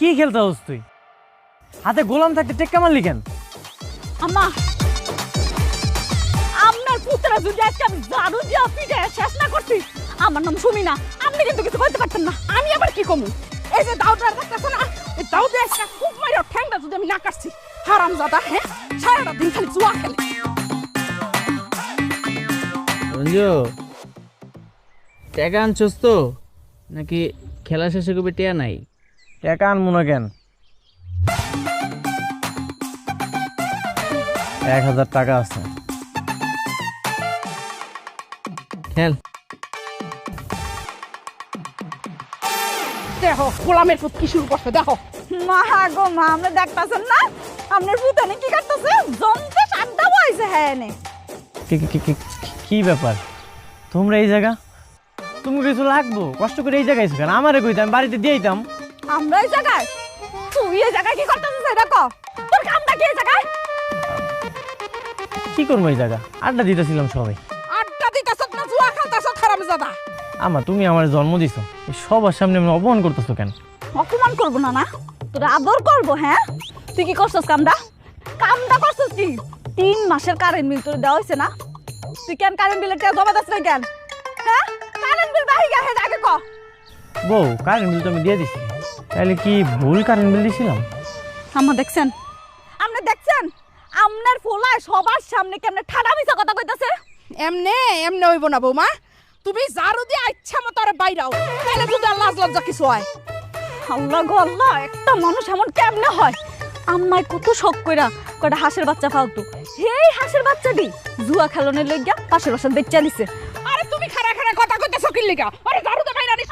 খেলতে হস তুই? হাতে গোলাম থাকতে টেক্কা মারলি কেন? আম্মা আপনার পুত্রা যদি আজকে আমি জারু দিয়া পিঠে শেষ না করছি আমার নাম সুমিনা আপনি কিন্তু কিছু করতে পারতেন না। আমি আবার কি কমু এই যে দাউদার কাছে না? এই দাউদে একটা খুব ঠ্যাংটা যদি আমি না কাটছি হারাম জাদা হ্যাঁ? সারাটা দিন খালি জুয়া খেলে। রঞ্জু টাকা আনছস তো? নাকি খেলা শেষে কবে টিয়া নাই? টাকা আনব না কেন? এক হাজার টাকা আছে। খেল। দেখো গোলামের পুত কি শুরু করছে দেখো। মা গো মা আমরা দেখতাছেন না? আপনার পুতানে কি করতেছে? জমতে সাদ্দা বইছে হ্যাঁ নে কি- কি- কি- কি- কি ব্যাপার? তোমরা এই জায়গা? তুমি কিছু লাগবো? কষ্ট করে এই জায়গায় কেন? আমারে কইতাম বাড়িতে দিয়ে দিতাম। আমরা এই জায়গায়? তুই এই জায়গায় কি করতেছিস এটা ক? তোর কামটা কি এই জায়গায়? কি করব এই জায়গা? আড্ডা দিতেছিলাম সবাই। আড্ডা দিতেছ না জুয়া খেলতেছ হারাম জাদা আমা তুমি আমার জন্ম দিছো। সবার সামনে আমি অপমান করতেছো কেন? অপমান করব না না? তোর আদর করব হ্যাঁ? তুই কি করছিস কামটা কামটা করছিস কি? তিন মাসের কারেন্ট বিল তোর দেওয়া হয়েছে না? তুই কেন কারেন্ট বিলের টাকা জমা দিস না কেন? হ্যাঁ? কারেন্ট বিল বাহি গেছে আগে ক। বউ কারেন্ট বিল তো আমি দিয়ে দিছি। তাহলে কি ভুল কারেন্ট বিল দিছিলাম আমার দেখছেন? আপনি দেখছেন? আপনার ফোলায় সবার সামনে কেমনে ঠাডা মিছা কথা কইতাছে? এমনে এমনে হইব না বৌমা। তুমি জারু দিয়ে ইচ্ছা মতো আরে বাইরাও। তাহলে আর লাজ লজ্জা কিছু হয়। আল্লাহ গো আল্লাহ একটা মানুষ এমন কেমনে হয়? আম্মাই কত শখ কইরা কটা হাঁসের বাচ্চা ফালতু। হেই হাঁসের বাচ্চাটি জুয়া খেলনের লইগা পাশের বেচ্চা দিছে আরে তুমি খারা খারা কথা কইতেছ কি লিগা আরে জারু দে বাইরা নিস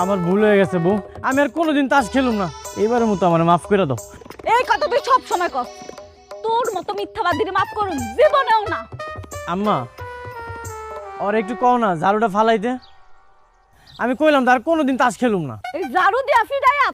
আমার ভুল হয়ে গেছে বউ। আমি আর কোনোদিন তাস খেলুম না। এবারের মতো আমার মাফ করে দাও। এই কথা তুই সব সময় কর তোর মতো মিথ্যাবাদীরে মাফ করুম জীবনেও না। আম্মা ওর একটু কও না ঝাড়ুটা ফালাইতে। আমি কইলাম তার কোনোদিন তাস খেলুম না। এই জারু দিয়া ফিডাইয়া